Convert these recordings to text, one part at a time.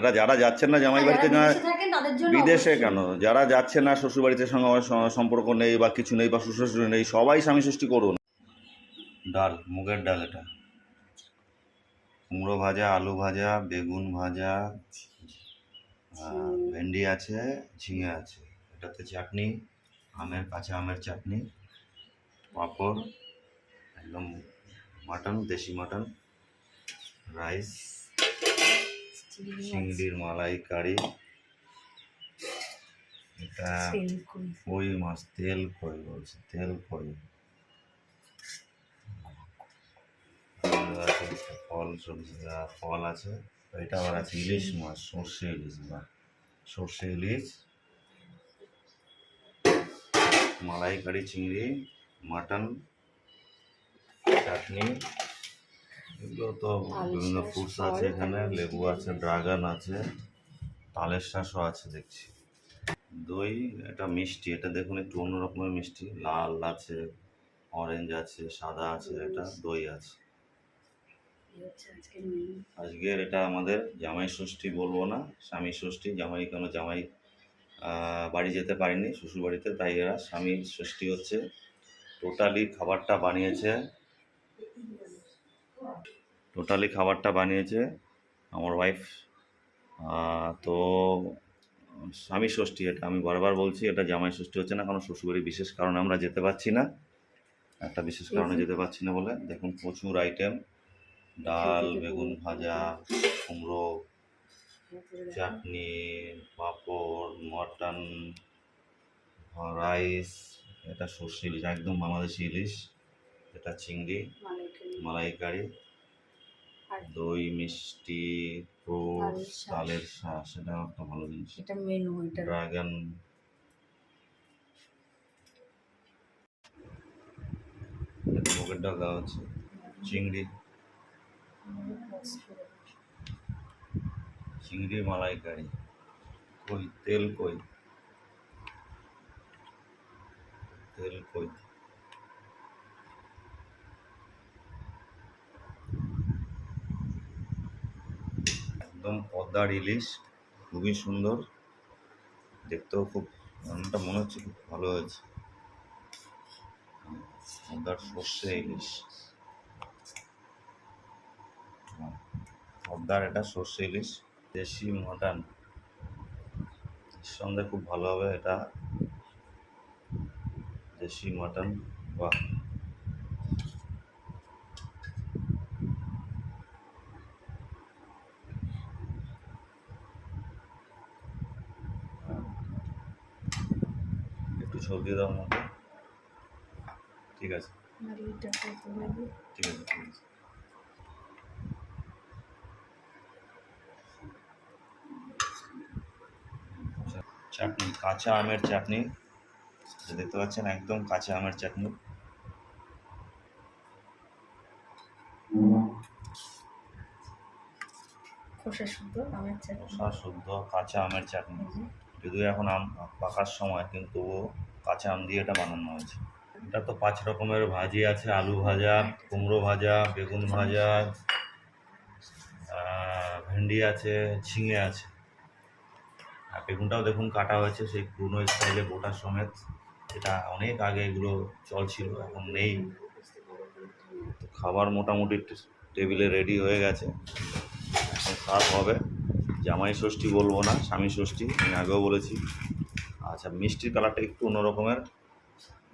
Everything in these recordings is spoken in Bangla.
এটা যারা যাচ্ছেন না জামাই বাড়িতে না বিদেশে। কেন? যারা যাচ্ছে না শ্বশুর বাড়িতে সঙ্গে আমার সম্পর্ক নেই বা কিছু নেই বা শ্বশুর নেই সবাই স্বামী ষষ্ঠী করুন। ডাল মুগের ডাল এটা। কুমড়ো ভাজা আলু ভাজা বেগুন ভাজা ভেন্ডি আছে ঝিঙে আছে। এটাতে চাটনি আমের কাঁচা আমের চাটনি পাঁপড় একদম মাটন দেশি মাটন রাইস চিংড়ির মালাই কারি এটা কই মাছ? তেল কই বলছে তেল কই? ফল সবজি ফল আছে এটা আবার আছে ইলিশ মাছ সর্ষে ইলিশ বা সর্ষে ইলিশ মালাই কারি চিংড়ি মাটন চাটনি। এগুলো তো বিভিন্ন ফ্রুটস আছে এখানে লেবু আছে ড্রাগন আছে তালের শাঁসও আছে দেখছি। দই এটা মিষ্টি এটা দেখুন একটু অন্য রকমের মিষ্টি লাল আছে অরেঞ্জ আছে সাদা আছে এটা দই আছে। আজকের এটা আমাদের জামাই ষষ্ঠী বলব না স্বামী ষষ্ঠী জামাই কেন জামাই বাড়ি যেতে পারেনি শ্বশুর বাড়িতে তাই এরা স্বামী ষষ্ঠী হচ্ছে। টোটালি খাবারটা বানিয়েছে। টোটালি খাবারটা বানিয়েছে আমার ওয়াইফ তো স্বামী ষষ্ঠী এটা আমি বারবার বলছি এটা জামাই ষষ্ঠী হচ্ছে না কারণ শ্বশুরবাড়ি বিশেষ কারণে আমরা যেতে পারছি না। একটা বিশেষ কারণে যেতে পারছি না বলে। দেখুন প্রচুর আইটেম ডাল বেগুন ভাজা কুমড়ো চাটনি পাঁপড় মটন রাইস এটা সর্ষে ইলিশ একদম বাংলাদেশি ইলিশ এটা চিংড়ি। মালাইকারি দই মিষ্টি তালের শাঁস। সেটা একটা ভালো জিনিস। এটা মেনু এটা ড্রাগন। মুগের ডাল দেওয়া হচ্ছে। চিংড়ি। চিংড়ি মালাইকারি। কই? তেল কই? তেল কই? একদম পদ্মার ইলিশ খুবই সুন্দর। দেখতেও খুব রান্নাটা মনে হচ্ছে খুব ভালো হয়েছে। পদ্মার সর্ষে ইলিশ পদ্মার এটা সর্ষে ইলিশ দেশি মটন। সঙ্গে খুব ভালো হবে এটা। দেশি মটন, বাহ। একটু ঝোল দিয়ে দাও আমাকে। ঠিক আছে? ঠিক আছে ঠিক আছে। চাটনি কাঁচা আমের চাটনি। দেখতে পাচ্ছেন একদম কাঁচা আমের চাটনি। খোসা শুদ্ধ আমের চাটনি। শসা শুদ্ধ কাঁচা আমের চাটনি। যদিও এখন আম পাকার সময় কিন্তু কাঁচা আম দিয়ে এটা বানানো হয়েছে। এটা তো পাঁচ রকমের ভাজি আছে, আলু ভাজা, কুমড়ো ভাজা, বেগুন ভাজা ভেন্ডি আছে, ঝিঙে আছে। আর বেগুনটাও দেখুন কাটা হয়েছে, সেই পুরনো স্টাইলে গোটা সমেত। এটা অনেক আগে এগুলো চলছিল এখন নেই। খাবার মোটামুটি টেবিলে রেডি হয়ে গেছে। এখন হবে। জামাই ষষ্ঠী বলব না, স্বামী ষষ্ঠী, আমি আগেও বলেছি। আচ্ছা মিষ্টির কালারটা একটু অন্যরকমের।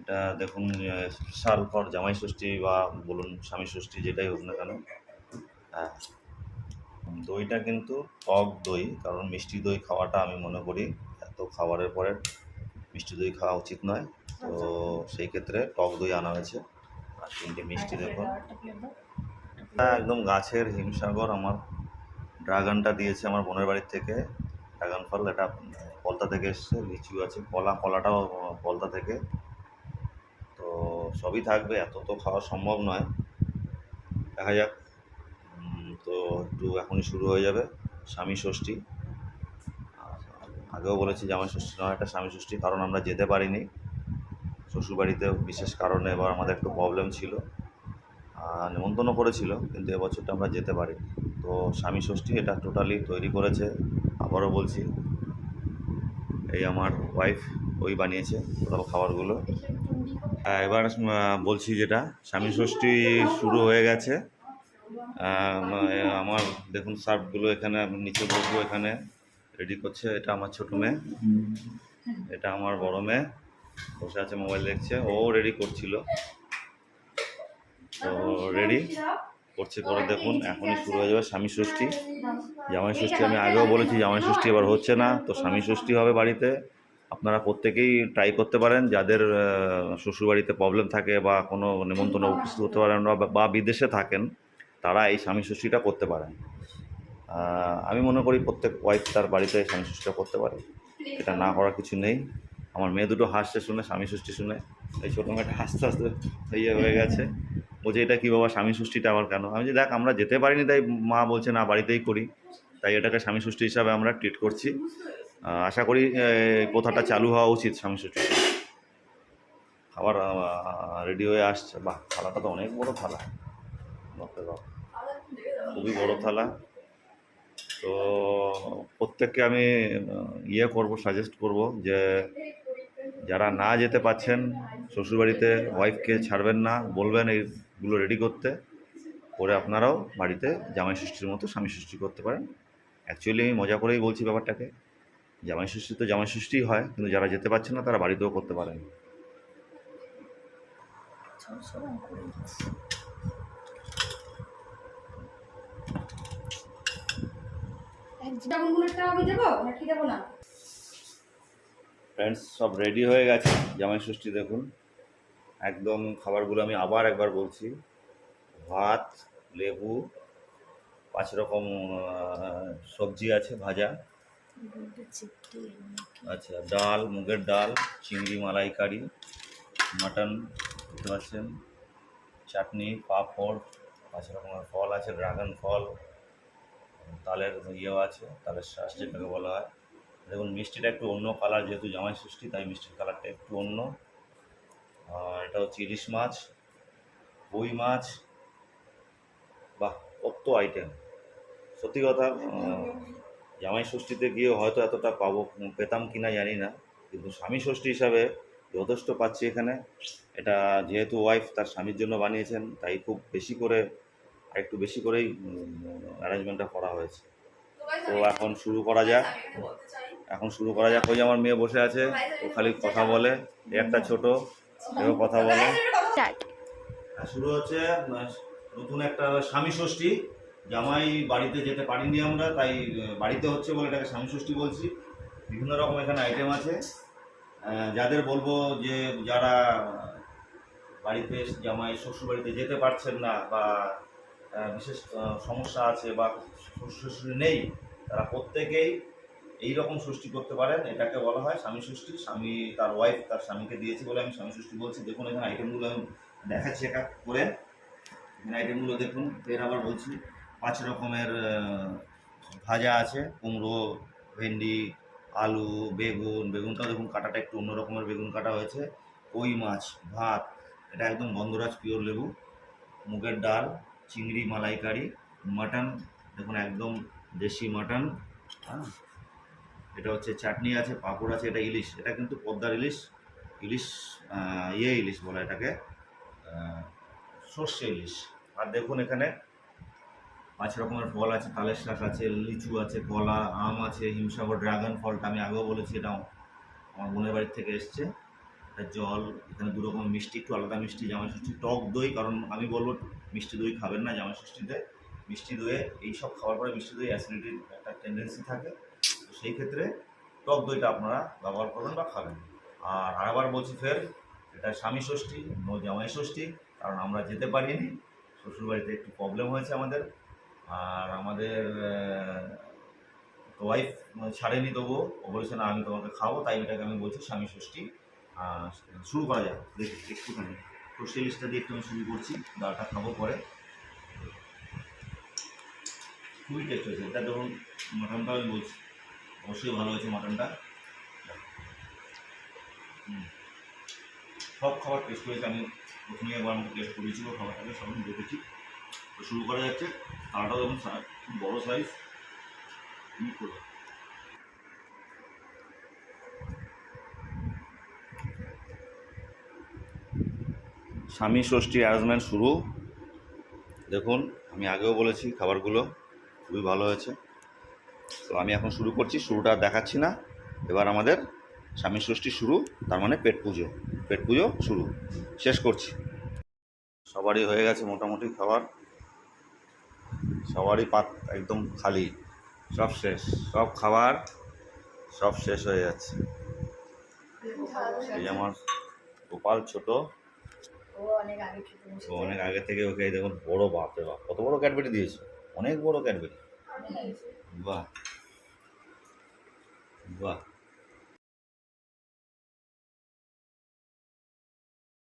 এটা দেখুন স্পেশাল ফর জামাই ষষ্ঠী বা বলুন স্বামী ষষ্ঠী যেটাই হোক না কেন। হ্যাঁ। দইটা কিন্তু টক দই কারণ মিষ্টি দই খাওয়াটা আমি মনে করি এত খাবারের পরে মিষ্টি দই খাওয়া উচিত নয়। তো সেই ক্ষেত্রে টক দই আনা হয়েছে। আর তিনটে মিষ্টি দেখুন। প্লেট দাও এটা একদম গাছের হিমসাগর আমার ড্রাগনটা দিয়েছে আমার বোনের বাড়ির থেকে। ড্রাগন ফল এটা পলতা থেকে এসছে, লিচু আছে, কলা, কলাটাও পলতা থেকে। তো সবই থাকবে, এত তো খাওয়া সম্ভব নয়। দেখা যাক। তো একটু এখনই শুরু হয়ে যাবে, স্বামী ষষ্ঠী। আগেও বলেছি যে জামাই ষষ্ঠী নয়, একটা স্বামী ষষ্ঠী, কারণ আমরা যেতে পারিনি। শ্বশুরবাড়িতে বিশেষ কারণে এবার আমাদের একটু প্রবলেম ছিল। নেমন্তন্ন করেছিল, কিন্তু এবছরটা আমরা যেতে পারিনি। তো স্বামী ষষ্ঠী এটা টোটালি তৈরি করেছে, আবারও বলছি। এই আমার ওয়াইফ ওই বানিয়েছে টোটাল খাবারগুলো। এবার বলছি যেটা, স্বামী ষষ্ঠী শুরু হয়ে গেছে। আমার দেখুন সার্ফগুলো এখানে নিচে বসবো এখানে রেডি করছে, এটা আমার ছোট মেয়ে। এটা আমার বড় মেয়ে, বসে আছে মোবাইল দেখছে, ও রেডি করছিল। তো রেডি করছে। করে দেখুন এখনই শুরু হয়ে যাবে স্বামী ষষ্ঠী। জামাই ষষ্ঠী আমি আগেও বলেছি জামাই ষষ্ঠী এবার হচ্ছে না তো স্বামী ষষ্ঠী হবে বাড়িতে। আপনারা প্রত্যেকেই ট্রাই করতে পারেন যাদের শ্বশুরবাড়িতে প্রবলেম থাকে বা কোনো নিমন্ত্রণে উপস্থিত হতে পারেন বা- বা বিদেশে থাকেন তারা এই স্বামী ষষ্ঠীটা করতে পারেন। আমি মনে করি প্রত্যেক ওয়াইফ তার বাড়িতে এই স্বামী ষষ্ঠীটা করতে পারে। এটা না করার কিছু নেই। আমার মেয়ে দুটো হাসছে শুনে স্বামী ষষ্ঠী শুনে। এই ছোটো মেয়েটা হাসতে হাসতে ইয়ে হয়ে গেছে। বলছে এটা কী বাবা স্বামী ষষ্ঠীটা আবার কেন? আমি যে দেখ, আমরা যেতে পারিনি, তাই মা বলছে, না, বাড়িতেই করি। তাই এটাকে স্বামী ষষ্ঠী হিসাবে আমরা ট্রিট করছি। আশা করি এই প্রথাটা চালু হওয়া উচিত স্বামী ষষ্ঠী খাবার রেডি হয়ে আসছে। বাহ, থালাটা তো অনেক বড় থালা। খুবই বড় থালা। তো প্রত্যেককে আমি ইয়ে করব সাজেস্ট করব যে, যারা না যেতে পাচ্ছেন শ্বশুরবাড়িতে ওয়াইফকে ছাড়বেন না, বলবেন এইগুলো রেডি করতে করে আপনারাও বাড়িতে জামাই ষষ্ঠীর মতো স্বামী ষষ্ঠী করতে পারেন। অ্যাকচুয়ালি আমি মজা করেই বলছি ব্যাপারটাকে। জামাই ষষ্ঠী তো জামাই ষষ্ঠীই হয় কিন্তু যারা যেতে পারছে না তারা বাড়িতেও করতে পারেন। ফ্রেন্ডস সব রেডি হয়ে গেছে। জামাই ষষ্ঠী দেখুন। একদম খাবারগুলো আমি আবার একবার বলছি। ভাত, লেবু, পাঁচ রকম সবজি আছে, ভাজা? আচ্ছা ডাল, মুগের ডাল, চিংড়ি, মালাইকারি, মাটন পাচ্ছেন চাটনি, পাঁপড়, পাঁচ রকমের ফল আছে, ড্রাগন ফল, তালের ইয়েও আছে, তালের শ্বাস যেটাকে বলা হয়। দেখুন, মিষ্টিটা একটু অন্য কালার যেহেতু জামাই ষষ্ঠী, তাই মিষ্টির কালারটা একটু অন্য। এটা হচ্ছে ইলিশ মাছ রুই মাছ। বাহ, কত আইটেম সত্যি কথা জামাই ষষ্ঠীতে গিয়ে হয়তো এতটা পাবো, পেতাম কি না জানি না, কিন্তু স্বামী ষষ্ঠী হিসাবে যথেষ্ট পাচ্ছি এখানে। এটা যেহেতু ওয়াইফ তার স্বামীর জন্য বানিয়েছেন, তাই খুব বেশি করে আর একটু বেশি করেই অ্যারেঞ্জমেন্টটা করা হয়েছে। তো এখন শুরু করা যাক। এখন শুরু করা যাক। ওই আমার মেয়ে বসে আছে, ও খালি কথা বলে একটা ছোট। এও কথা বলে। শুরু হচ্ছে নতুন একটা স্বামী ষষ্ঠী। জামাই বাড়িতে যেতে পারিনি আমরা তাই বাড়িতে হচ্ছে বলে এটাকে স্বামী ষষ্ঠী বলছি। বিভিন্ন রকম এখানে আইটেম আছে। যাদের বলব যে যারা বাড়িতে জামাই শ্বশুর বাড়িতে যেতে পারছেন না বা বিশেষ সমস্যা আছে বা শ্বশুর শাশুড়ি নেই তারা প্রত্যেকেই এই রকম ষষ্ঠী করতে পারেন, এটাকে বলা হয় স্বামী ষষ্ঠী স্বামী তার ওয়াইফ তার স্বামীকে দিয়েছে বলে আমি স্বামী ষষ্ঠী বলছি। দেখুন, এখানে আইটেমগুলো আমি দেখাচ্ছি এক এক করে। এখানে আইটেমগুলো দেখুন, ফের আবার বলছি, পাঁচ রকমের ভাজা আছে, কুমড়ো, ভেন্ডি, আলু, বেগুন। বেগুনটাও দেখুন, কাটাটা একটু অন্য রকমের বেগুন কাটা হয়েছে। কই মাছ, ভাত, এটা একদম গন্ধরাজ পিওর লেবু। মুগের ডাল, চিংড়ি মালাইকারি মাটন দেখুন, একদম দেশি মাটন হ্যাঁ? এটা হচ্ছে চাটনি আছে, পাঁপড় আছে, এটা ইলিশ। এটা কিন্তু পদ্মার ইলিশ। ইলিশ ইয়ে ইলিশ বলে এটাকে সর্ষে ইলিশ। আর দেখুন এখানে পাঁচ রকমের ফল আছে, তালের শাক আছে, লিচু আছে, কলা, আম আছে, হিমসাগর ড্রাগন ফলটা আমি আগেও বলেছি এটা আমার বোনের বাড়ির থেকে এসছে। জল, এখানে দু রকম মিষ্টি, একটু আলাদা মিষ্টি ষষ্ঠী টক দই, কারণ আমি বলব মিষ্টি দই খাবেন না জামাই ষষ্ঠীতে মিষ্টি দইয়ে, এইসব খাওয়ার পরে মিষ্টি দই অ্যাসিডিটির একটা টেন্ডেন্সি থাকে। সেই ক্ষেত্রে টক দইটা আপনারা ব্যবহার করবেন বা খাবেন। আর আরেকবার বলছি ফের, এটা স্বামী ষষ্ঠী নো জামাই ষষ্ঠী, কারণ আমরা যেতে পারিনি, শ্বশুরবাড়িতে একটু প্রবলেম হয়েছে আমাদের। আর আমাদের ওয়াইফ ছাড়েনি তবুও, ও বলেছে, না, আমি তোমাকে খাব। তাই এটাকে আমি বলছি স্বামী ষষ্ঠী। শুরু করা যাক, দেখি, একটুখানি। তো সেই লিস্টটা দিয়ে একটু আমি শুরু করছি, ডালটা খাব পরে। খুবই টেস্ট হয়েছে, এটা ধরুন মাটনটা আমি বলছি। অবশ্যই ভালো হয়েছে মাটনটা। সব খাবার টেস্ট হয়েছে, আমি প্রথমে একবার আমাকে টেস্ট করেছিল খাবারটাকে, সব দেখেছি। তো শুরু করা যাচ্ছে সা- খুব বড় সাইজ স্বামী ষষ্ঠী অ্যারেঞ্জমেন্ট শুরু। দেখুন, আমি আগেও বলেছি খাবারগুলো, খুবই ভালো হয়েছে। তো আমি এখন শুরু করছি, শুরুটা দেখাচ্ছি না। এবার আমাদের স্বামী ষষ্ঠী শুরু, তার মানে পেট পুজো। পেট পুজো শুরু। শেষ করছি। সবারই হয়ে গেছে মোটামুটি খাবার। সবারই পাত একদম খালি। সব শেষ। সব খাবার সব শেষ হয়ে যাচ্ছে। এই আমার গোপাল ছোট। অনেক আগে থেকে ওকে দেখুন বড় বাপরে বাপ। কত বড় ক্যাডবেরি দিয়েছ? অনেক বড় ক্যাডবেরি। বাহ বাহ